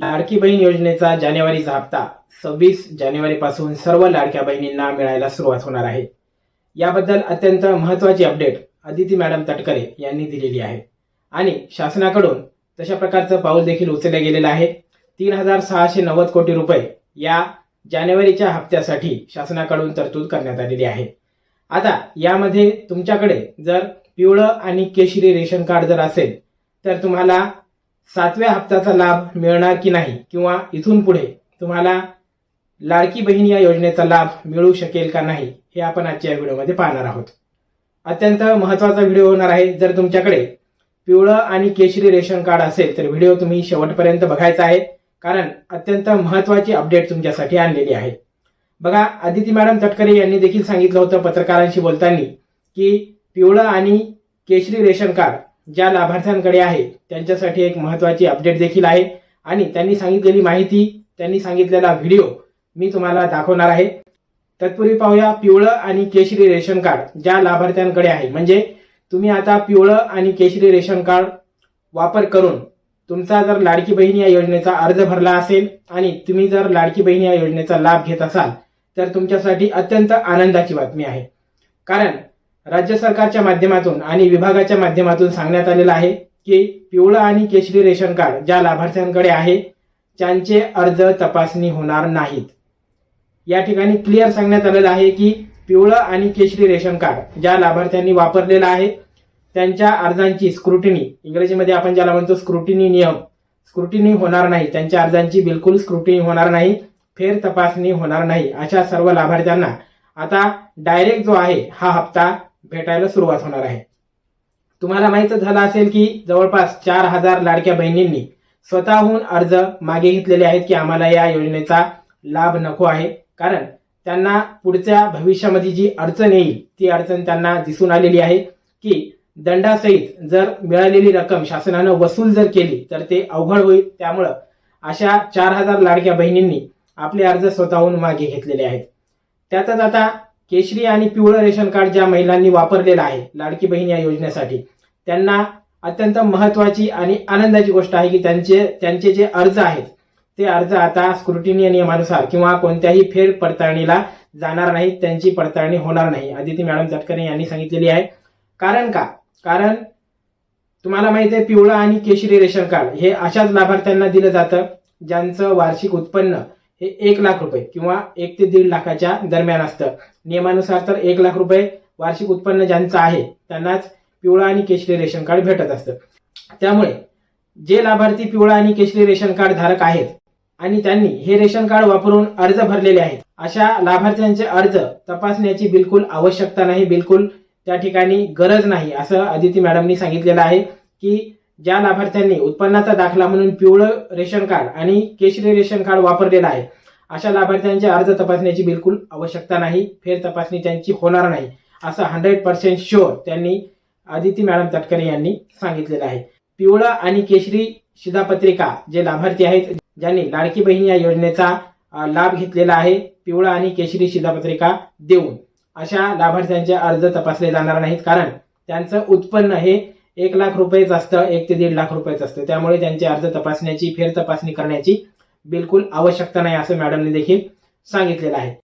लाडकी बहीण योजनेचा जानेवारीचा हप्ता सव्वीस जानेवारी पासून सर्व लाडक्या बहिणींना मिळायला सुरुवात होणार आहे. याबद्दल अत्यंत महत्वाची अपडेट अदिती मॅडम तटकरे यांनी दिलेली आहे. आणि शासनाकडून तशा प्रकारचं पाऊल देखील उचललं गेलेलं आहे. तीन हजार सहाशे नव्वद कोटी रुपये या जानेवारीच्या हप्त्यासाठी शासनाकडून तरतूद करण्यात आलेली आहे. आता यामध्ये तुमच्याकडे जर पिवळं आणि केशरी रेशन कार्ड जर असेल तर तुम्हाला सातव्या हप्त्याचा लाभ मिळणार की नाही? किंवा इथून पुढे तुम्हाला लाडकी बहीण या योजनेचा लाभ मिळू शकेल का नाही हे आपण आजच्या या व्हिडिओमध्ये पाहणार आहोत. अत्यंत महत्त्वाचा व्हिडिओ होणार आहे. जर तुमच्याकडे पिवळं आणि केशरी रेशन कार्ड असेल तर व्हिडिओ तुम्ही शेवटपर्यंत बघायचा आहे. कारण अत्यंत महत्वाची अपडेट तुमच्यासाठी आणलेली आहे. बघा आदिती मॅडम तटकरे यांनी देखील सांगितलं होतं पत्रकारांशी बोलताना की पिवळं आणि केशरी रेशन कार्ड ज्या लाभार्थ्यांकडे आहे त्यांच्यासाठी एक महत्वाची अपडेट देखील आहे. आणि त्यांनी सांगितलेली माहिती त्यांनी सांगितलेला व्हिडिओ मी तुम्हाला दाखवणार आहे. तत्पूर्वी पाहूया पिवळं आणि केशरी रेशन कार्ड ज्या लाभार्थ्यांकडे आहे. म्हणजे तुम्ही आता पिवळं आणि केशरी रेशन कार्ड वापर करून तुमचा जर लाडकी बहीण या योजनेचा अर्ज भरला असेल आणि तुम्ही जर लाडकी बहीण या योजनेचा लाभ घेत असाल तर तुमच्यासाठी अत्यंत आनंदाची बातमी आहे. कारण राज्य सरकारच्या माध्यमातून आणि विभागाच्या माध्यमातून सांगण्यात आलेलं आहे की पिवळं आणि केशरी रेशन कार्ड ज्या लाभार्थ्यांकडे आहे त्यांचे अर्ज तपासणी होणार नाहीत. या ठिकाणी क्लिअर सांगण्यात आलेलं आहे की पिवळं आणि केशरी रेशन कार्ड ज्या लाभार्थ्यांनी वापरलेलं आहे त्यांच्या अर्जांची स्क्रुटिनी इंग्रजीमध्ये आपण ज्याला म्हणतो स्क्रुटिनी नियम स्क्रुटिनी होणार नाही त्यांच्या अर्जांची बिलकुल स्क्रुटिनी होणार नाही फेर तपासणी होणार नाही अशा सर्व लाभार्थ्यांना आता डायरेक्ट जो आहे हा हप्ता भेटायला सुरुवात होणार आहे. तुम्हाला माहीत झालं असेल की जवळपास चार हजार लाडक्या बहिणींनी स्वतःहून अर्ज मागे घेतलेले आहेत की आम्हाला या योजनेचा लाभ नको आहे. कारण त्यांना पुढच्या भविष्यामध्ये जी अडचण येईल ती अडचण त्यांना दिसून आलेली आहे की दंडासहित जर मिळालेली रक्कम शासनानं वसूल जर केली तर ते अवघड होईल. त्यामुळं अशा चार हजार लाडक्या बहिणींनी आपले अर्ज स्वतःहून मागे घेतलेले आहेत. त्याचाच आता केशरी आणि पिवळं रेशन कार्ड ज्या महिलांनी वापरलेलं आहे लाडकी बहीण या योजनेसाठी त्यांना अत्यंत महत्वाची आणि आनंदाची गोष्ट आहे की त्यांचे त्यांचे जे अर्ज आहेत ते अर्ज आता स्क्रुटिनी नियमानुसार किंवा कोणत्याही फेर पडताळणीला जाणार नाही त्यांची पडताळणी होणार नाही आदिती मॅडम तटकरे यांनी सांगितलेली आहे. कारण का? कारण तुम्हाला माहिती आहे पिवळं आणि केशरी रेशन कार्ड हे अशाच लाभार्थ्यांना दिलं जातं ज्यांचं वार्षिक उत्पन्न हे एक लाख रुपये किंवा एक ते दीड लाखाच्या दरम्यान असतं. नियमानुसार तर एक लाख रुपये वार्षिक उत्पन्न ज्यांचं आहे त्यांनाच पिवळा आणि केशरी रेशन कार्ड भेटत असतं. त्यामुळे जे लाभार्थी पिवळा आणि केशरी रेशन कार्ड धारक आहेत आणि त्यांनी हे रेशन कार्ड वापरून अर्ज भरलेले आहेत अशा लाभार्थ्यांचे अर्ज तपासण्याची बिलकुल आवश्यकता नाही बिलकुल त्या ठिकाणी गरज नाही असं अदिती मॅडमनी सांगितलेलं आहे की ज्या लाभार्थ्यांनी उत्पन्नाचा दाखला म्हणून पिवळं रेशन कार्ड आणि केशरी रेशन कार्ड वापरलेलं आहे अशा लाभार्थ्यांचे अर्ज तपासण्याची बिलकुल आवश्यकता नाही फेर तपासणी त्यांची होणार नाही असं हंड्रेड पर्सेंट शुअर त्यांनी आदिती मॅडम तटकरे यांनी सांगितलेलं आहे. पिवळं आणि केशरी शिधापत्रिका जे लाभार्थी आहेत ज्यांनी लाडकी बहीण या योजनेचा लाभ घेतलेला आहे पिवळा आणि केशरी शिधापत्रिका देऊन अशा लाभार्थ्यांचे अर्ज तपासले जाणार नाहीत कारण त्यांचं उत्पन्न हे एक लाख रुपयेच असतं एक ते दीड लाख रुपयेच असतं. त्यामुळे त्यांचे अर्ज तपासण्याची फेर तपासणी करण्याची बिलकुल आवश्यकता नाही असं मॅडमने देखील सांगितलेलं आहे.